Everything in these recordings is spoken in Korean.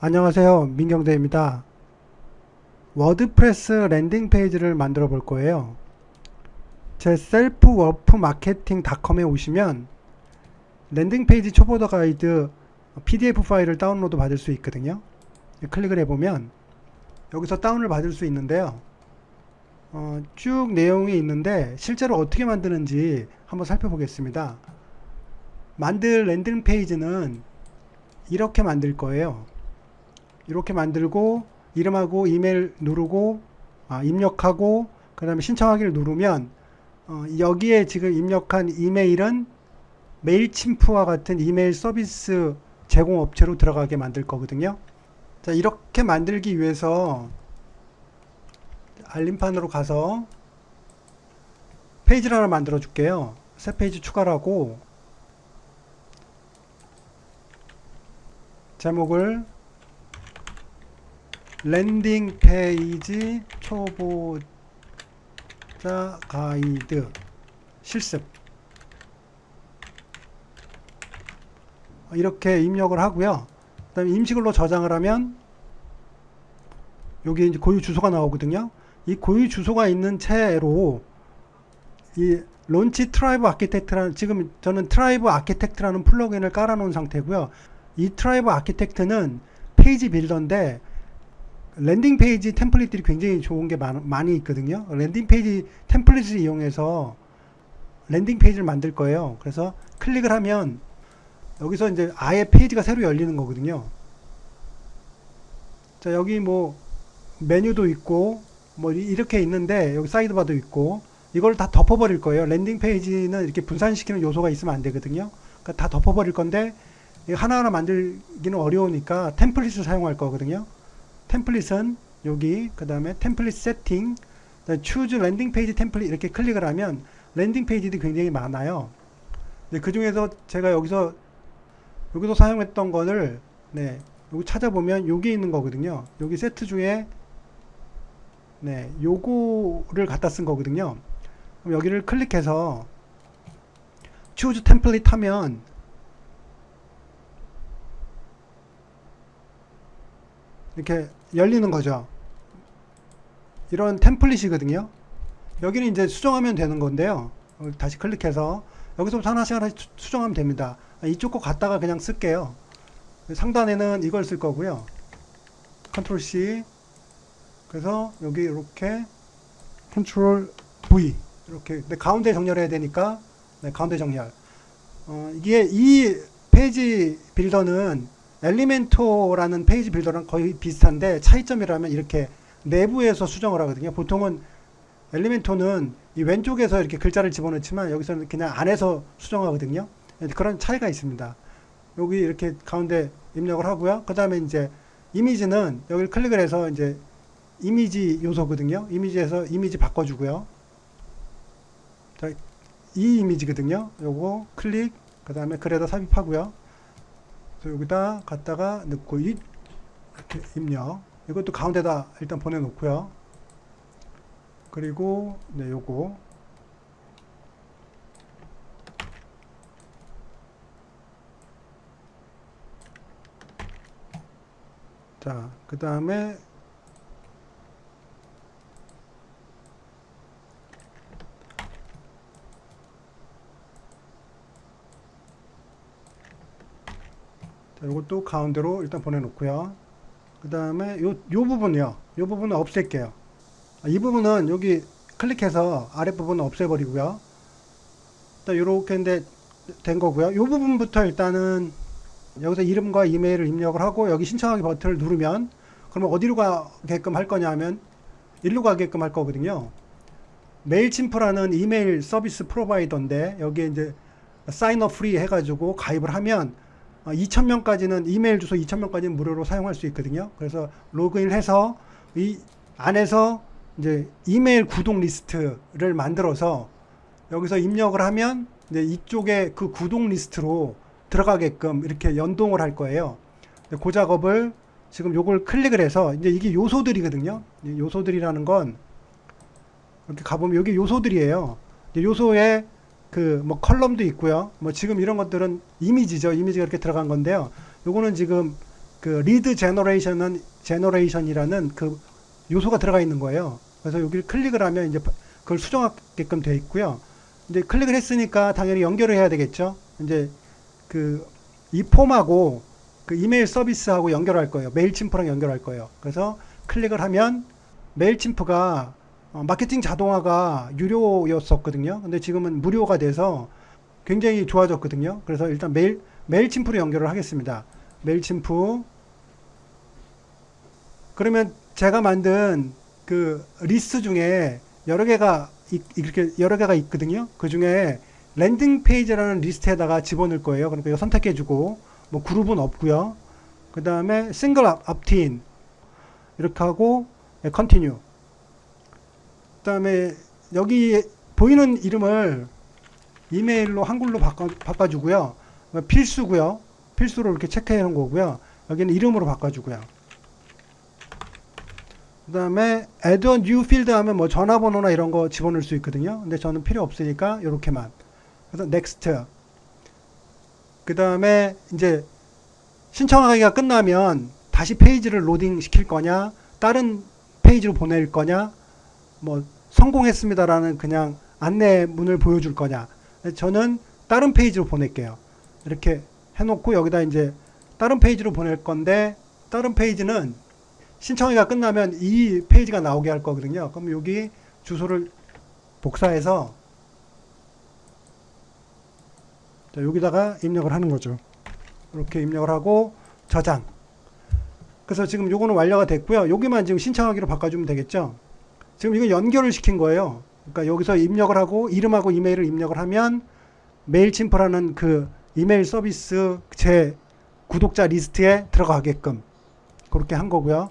안녕하세요. 민경대입니다. 워드프레스 랜딩 페이지를 만들어 볼 거예요. 제 셀프 워프 마케팅 닷컴에 오시면 랜딩 페이지 초보더 가이드 PDF 파일을 다운로드 받을 수 있거든요. 클릭을 해보면 여기서 다운을 받을 수 있는데요. 어, 쭉 내용이 있는데 실제로 어떻게 만드는지 한번 살펴보겠습니다. 만들 랜딩 페이지는 이렇게 만들 거예요. 이렇게 만들고 이름하고 이메일 누르고 아, 입력하고 그 다음에 신청하기를 누르면 어, 여기에 지금 입력한 이메일은 메일침프와 같은 이메일 서비스 제공 업체로 들어가게 만들 거거든요. 자 이렇게 만들기 위해서 알림판으로 가서 페이지를 하나 만들어 줄게요. 새 페이지 추가를 하고 제목을 랜딩 페이지 초보자 가이드 실습 이렇게 입력을 하고요. 그 다음에 임시글로 저장을 하면 여기 이제 고유 주소가 나오거든요. 이 고유 주소가 있는 채로 이 론치 트라이브 아키텍트라는 지금 저는 트라이브 아키텍트라는 플러그인을 깔아 놓은 상태고요. 이 트라이브 아키텍트는 페이지 빌더인데 랜딩 페이지 템플릿들이 굉장히 좋은 게 많, 많이 있거든요. 랜딩 페이지 템플릿을 이용해서 랜딩 페이지를 만들 거예요. 그래서 클릭을 하면 여기서 이제 아예 페이지가 새로 열리는 거거든요. 자, 여기 뭐 메뉴도 있고 뭐 이- 이렇게 있는데 여기 사이드바도 있고 이걸 다 덮어버릴 거예요. 랜딩 페이지는 이렇게 분산시키는 요소가 있으면 안 되거든요. 그러니까 다 덮어버릴 건데 하나하나 만들기는 어려우니까 템플릿을 사용할 거거든요. 템플릿은 여기 그 다음에 템플릿 세팅 추즈 랜딩 페이지 템플릿 이렇게 클릭을 하면 랜딩 페이지들이 굉장히 많아요. 그 중에서 제가 여기서 여기서 사용했던 거를 네 여기 찾아보면 여기 있는 거거든요. 여기 세트 중에 네 요거를 갖다 쓴 거거든요. 그럼 여기를 클릭해서 추즈 템플릿 하면 이렇게 열리는 거죠. 이런 템플릿이거든요. 여기는 이제 수정하면 되는 건데요. 어, 다시 클릭해서 여기서부터 하나씩 하나씩 수- 수정하면 됩니다. 아, 이쪽 거 갖다가 그냥 쓸게요. 상단에는 이걸 쓸 거고요. 컨트롤 C. 그래서 여기 이렇게 컨트롤 V 이렇게 근데 가운데 정렬해야 되니까 네, 가운데 정렬. 어, 이게 이 페이지 빌더는 엘리멘토라는 페이지 빌더랑 거의 비슷한데 차이점이라면 이렇게 내부에서 수정을 하거든요. 보통은 엘리멘토는 이 왼쪽에서 이렇게 글자를 집어넣지만 여기서는 그냥 안에서 수정하거든요. 그런 차이가 있습니다. 여기 이렇게 가운데 입력을 하고요. 그 다음에 이제 이미지는 여기를 클릭을 해서 이제 이미지 요소거든요. 이미지에서 이미지 바꿔주고요. 자, 이 이미지거든요. 요거 클릭, 그 다음에 글에다 삽입하고요. 그래서 여기다 갖다가 넣고 이 이렇게 입력. 이것도 가운데다 일단 보내놓고요. 그리고 네 요거 자, 그 다음에 자, 이것도 가운데로 일단 보내놓고요. 그 다음에 요, 요 부분이요. 요 부분은 없앨게요. 아, 이 부분은 여기 클릭해서 아랫부분은 없애버리고요. 일단 요렇게 된 거고요. 요 부분부터 일단은 여기서 이름과 이메일을 입력을 하고 여기 신청하기 버튼을 누르면 그러면 어디로 가게끔 할 거냐 하면 일로 가게끔 할 거거든요. 메일침프라는 이메일 서비스 프로바이더인데 여기에 이제 사인업 프리 해가지고 가입을 하면 2,000명까지는 이메일 주소 2,000명까지는 무료로 사용할 수 있거든요. 그래서 로그인해서 이 안에서 이제 이메일 구독 리스트를 만들어서 여기서 입력을 하면 이제 이쪽에 그 구독 리스트로 들어가게끔 이렇게 연동을 할 거예요. 그 작업을 지금 요걸 클릭을 해서 이제 이게 요소들이거든요. 이 요소들이라는 건 이렇게 가보면 여기 요소들이에요. 요소에 그 뭐 컬럼도 있고요. 뭐 지금 이런 것들은 이미지죠. 이미지가 이렇게 들어간 건데요. 요거는 지금 그 리드 제너레이션은 제너레이션이라는 그 요소가 들어가 있는 거예요. 그래서 여기를 클릭을 하면 이제 그걸 수정하게끔 돼 있고요. 이제 클릭을 했으니까 당연히 연결을 해야 되겠죠. 이제 그 이 폼하고 그 이메일 서비스하고 연결할 거예요. 메일침프랑 연결할 거예요. 그래서 클릭을 하면 메일침프가 어, 마케팅 자동화가 유료였었거든요. 근데 지금은 무료가 돼서 굉장히 좋아졌거든요. 그래서 일단 메일 메일침프로 연결을 하겠습니다. 메일침프 그러면 제가 만든 그 리스트 중에 여러 개가 이- 이렇게 여러 개가 있거든요. 그 중에 랜딩 페이지라는 리스트에다가 집어넣을 거예요. 그러니까 이거 선택해주고 뭐 그룹은 없고요. 그 다음에 싱글 업틴 이렇게 하고 컨티뉴. 그 다음에 여기 보이는 이름을 이메일로 한글로 바꿔, 바꿔 주고요. 필수고요. 필수로 이렇게 체크해 놓은 거고요. 여기는 이름으로 바꿔주고요. 그 다음에 add a new field 하면 뭐 전화번호나 이런 거 집어넣을 수 있거든요. 근데 저는 필요 없으니까 이렇게만. 그래서 next. 그 다음에 이제 신청하기가 끝나면 다시 페이지를 로딩 시킬 거냐, 다른 페이지로 보낼 거냐, 뭐 성공했습니다라는 그냥 안내문을 보여줄 거냐. 저는 다른 페이지로 보낼게요. 이렇게 해놓고 여기다 이제 다른 페이지로 보낼 건데 다른 페이지는 신청하기가 끝나면 이 페이지가 나오게 할 거거든요. 그럼 여기 주소를 복사해서 자, 여기다가 입력을 하는 거죠. 이렇게 입력을 하고 저장. 그래서 지금 요거는 완료가 됐고요. 여기만 지금 신청하기로 바꿔주면 되겠죠. 지금 이거 연결을 시킨 거예요. 그러니까 여기서 입력을 하고 이름하고 이메일을 입력을 하면 메일침프라는 그 이메일 서비스 제 구독자 리스트에 들어가게끔 그렇게 한 거고요.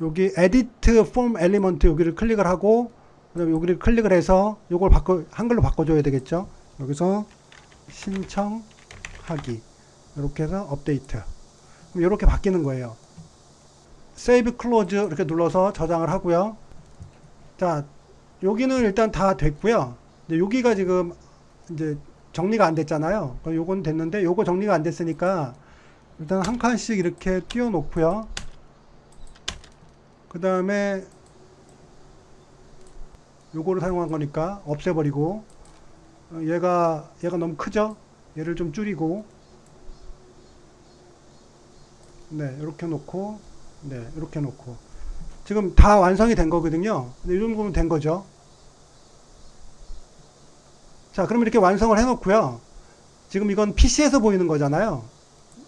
여기 edit form element 여기를 클릭을 하고 그다음에 여기를 클릭을 해서 요걸 바꿔 한글로 바꿔줘야 되겠죠. 여기서 신청하기 이렇게 해서 업데이트 이렇게 바뀌는 거예요. Save close 이렇게 눌러서 저장을 하고요. 자 여기는 일단 다 됐고요. 이제 여기가 지금 이제 정리가 안 됐잖아요. 그럼 요건 됐는데 요거 정리가 안 됐으니까 일단 한 칸씩 이렇게 띄워 놓고요. 그 다음에 요거를 사용한 거니까 없애버리고 어, 얘가 얘가 너무 크죠? 얘를 좀 줄이고 네 이렇게 놓고 네 이렇게 놓고 지금 다 완성이 된 거거든요. 이 정도면 된 거죠. 자, 그럼 이렇게 완성을 해놓고요. 지금 이건 PC에서 보이는 거잖아요.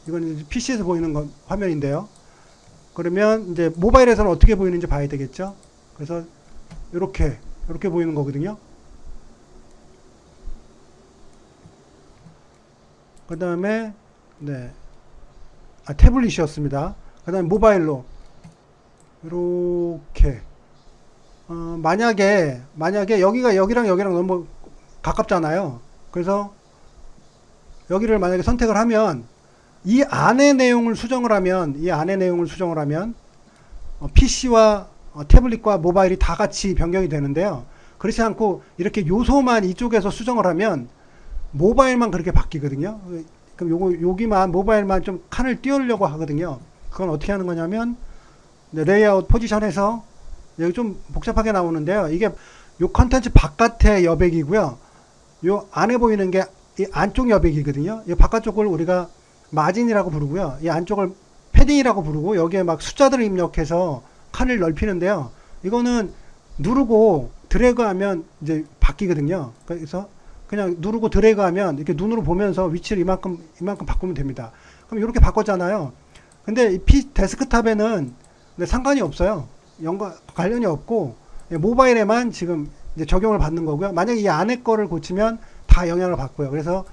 이건 PC에서 보이는 건 화면인데요. 그러면 이제 모바일에서는 어떻게 보이는지 봐야 되겠죠. 그래서 이렇게 이렇게 보이는 거거든요. 그 다음에 네, 아 태블릿이었습니다. 그 다음에 모바일로 이렇게 어, 만약에 만약에 여기가 여기랑 여기랑 너무 가깝잖아요. 그래서 여기를 만약에 선택을 하면 이 안의 내용을 수정을 하면 이 안의 내용을 수정을 하면 어, PC와 어, 태블릿과 모바일이 다 같이 변경이 되는데요. 그렇지 않고 이렇게 요소만 이쪽에서 수정을 하면 모바일만 그렇게 바뀌거든요. 그럼 요거 여기만 모바일만 좀 칸을 띄우려고 하거든요. 그건 어떻게 하는 거냐면 네, 레이아웃 포지션에서 여기 좀 복잡하게 나오는데요. 이게 요 컨텐츠 바깥의 여백이고요. 요 안에 보이는 게 이 안쪽 여백이거든요. 이 바깥쪽을 우리가 마진이라고 부르고요. 이 안쪽을 패딩이라고 부르고 여기에 막 숫자들을 입력해서 칸을 넓히는데요. 이거는 누르고 드래그하면 이제 바뀌거든요. 그래서 그냥 누르고 드래그하면 이렇게 눈으로 보면서 위치를 이만큼 이만큼 바꾸면 됩니다. 그럼 이렇게 바꿨잖아요. 근데 이 피 데스크탑에는 상관이 없어요. 연관 관련이 없고 예, 모바일에만 지금 적용을 받는 거고요. 만약에 이 안에 거를 고치면 다 영향을 받고요. 그래서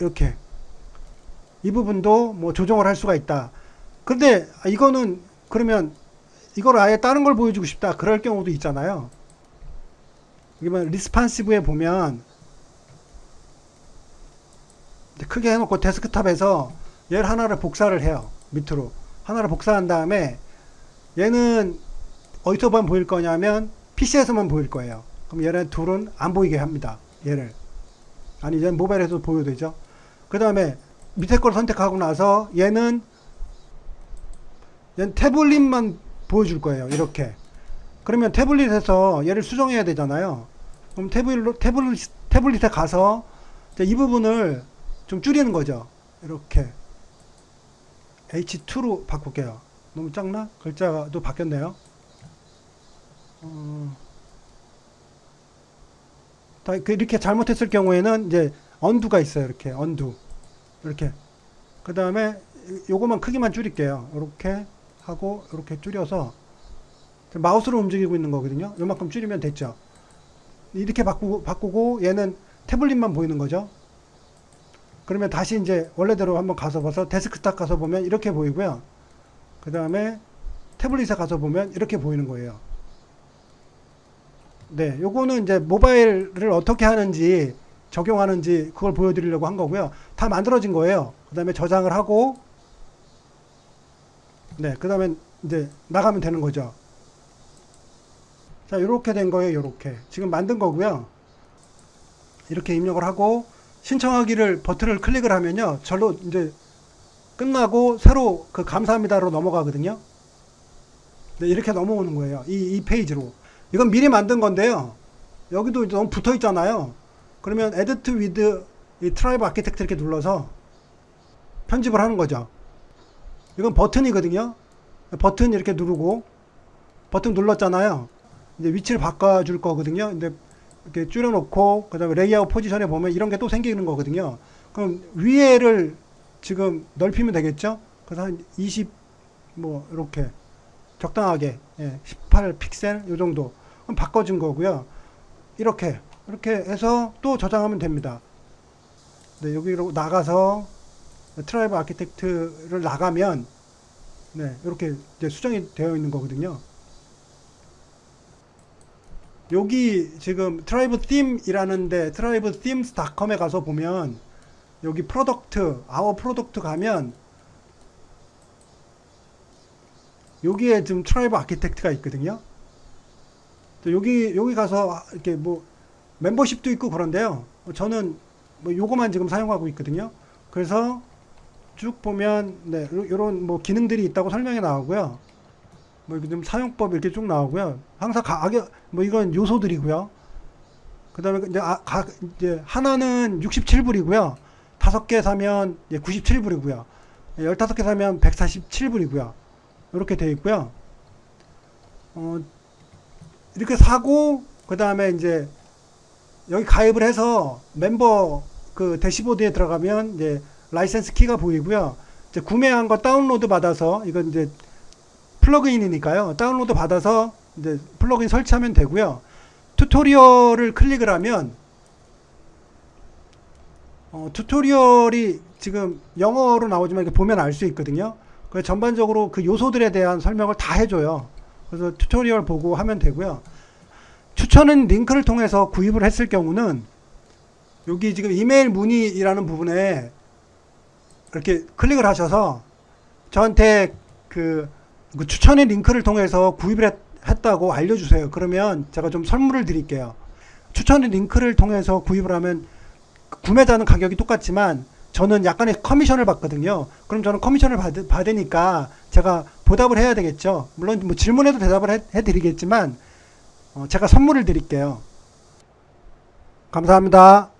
이렇게 이 부분도 뭐 조정을 할 수가 있다. 근데 이거는 그러면 이걸 아예 다른 걸 보여주고 싶다. 그럴 경우도 있잖아요. 이게 리스판시브에 보면 크게 해놓고 데스크탑에서 얘를 하나를 복사를 해요. 밑으로 하나를 복사한 다음에 얘는 어디서만 보일 거냐면 PC에서만 보일 거예요. 그럼 얘네 둘은 안 보이게 합니다. 얘를. 아니, 얘는 모바일에서 보여도 되죠. 그 다음에 밑에 걸 선택하고 나서 얘는 얘는 태블릿만 보여줄 거예요. 이렇게. 그러면 태블릿에서 얘를 수정해야 되잖아요. 그럼 태블릿, 태블릿, 태블릿에 가서 이 부분을 좀 줄이는 거죠. 이렇게. H2로 바꿀게요. 너무 작나? 글자가 또 바뀌었네요. 어, 이렇게 잘못했을 경우에는 이제 언두가 있어요. 이렇게 언두. 이렇게. 그 다음에 요거만 크기만 줄일게요. 이렇게 하고 이렇게 줄여서 마우스로 움직이고 있는 거거든요. 요만큼 줄이면 됐죠. 이렇게 바꾸고, 바꾸고 얘는 태블릿만 보이는 거죠. 그러면 다시 이제 원래대로 한번 가서 봐서 데스크탑 가서 보면 이렇게 보이고요. 그 다음에 태블릿에 가서 보면 이렇게 보이는 거예요. 네, 요거는 이제 모바일을 어떻게 하는지 적용하는지 그걸 보여드리려고 한 거고요. 다 만들어진 거예요. 그 다음에 저장을 하고, 네, 그 다음에 이제 나가면 되는 거죠. 자, 이렇게 된 거예요. 이렇게 지금 만든 거고요. 이렇게 입력을 하고 신청하기를 버튼을 클릭을 하면요, 절로 이제 끝나고 새로 그 감사합니다로 넘어가거든요. 네, 이렇게 넘어오는 거예요. 이, 이 페이지로. 이건 미리 만든 건데요. 여기도 너무 붙어 있잖아요. 그러면 edit with 이 트라이브 아키텍트 이렇게 눌러서 편집을 하는 거죠. 이건 버튼이거든요. 버튼 이렇게 누르고 버튼 눌렀잖아요. 이제 위치를 바꿔줄 거거든요. 근데 이렇게 줄여놓고 그다음에 레이아웃 포지션에 보면 이런 게 또 생기는 거거든요. 그럼 위에를 지금 넓히면 되겠죠? 그래서 한 20 뭐 이렇게 적당하게 예, 18 픽셀 요 정도 그럼 바꿔준 거고요. 이렇게 이렇게 해서 또 저장하면 됩니다. 네, 여기로 나가서 트라이브 아키텍트를 나가면 네, 이렇게 이제 수정이 되어 있는 거거든요. 여기 지금 트라이브 팀이라는데 트라이브 팀스닷컴에 가서 보면 여기 프로덕트 아워 프로덕트 가면 여기에 지금 트라이브 아키텍트가 있거든요. 또 여기 여기 가서 이렇게 뭐 멤버십도 있고 그런데요. 저는 뭐 요거만 지금 사용하고 있거든요. 그래서 쭉 보면 네, 요런 뭐 기능들이 있다고 설명이 나오고요. 뭐 이렇게 좀 사용법 이렇게 쭉 나오고요. 항상 가격 뭐 이건 요소들이고요. 그다음에 이제 아, 가, 이제 하나는 67불이고요. 다섯 개 사면 97불이고요. 15개 사면 147불이고요. 이렇게 되어 있고요. 어, 이렇게 사고 그다음에 이제 여기 가입을 해서 멤버 그 대시보드에 들어가면 이제 라이센스 키가 보이고요. 이제 구매한 거 다운로드 받아서 이건 이제 플러그인이니까요. 다운로드 받아서 이제 플러그인 설치하면 되고요. 튜토리얼을 클릭을 하면 어, 튜토리얼이 지금 영어로 나오지만 이렇게 보면 알 수 있거든요. 그래서 전반적으로 그 요소들에 대한 설명을 다 해줘요. 그래서 튜토리얼 보고 하면 되고요. 추천은 링크를 통해서 구입을 했을 경우는 여기 지금 이메일 문의라는 부분에 이렇게 클릭을 하셔서 저한테 그, 그 추천의 링크를 통해서 구입을 했, 했다고 알려주세요. 그러면 제가 좀 선물을 드릴게요. 추천의 링크를 통해서 구입을 하면 구매자는 가격이 똑같지만 저는 약간의 커미션을 받거든요. 그럼 저는 커미션을 받, 받으니까 제가 보답을 해야 되겠죠. 물론 뭐 질문에도 대답을 해, 해드리겠지만 어, 제가 선물을 드릴게요. 감사합니다.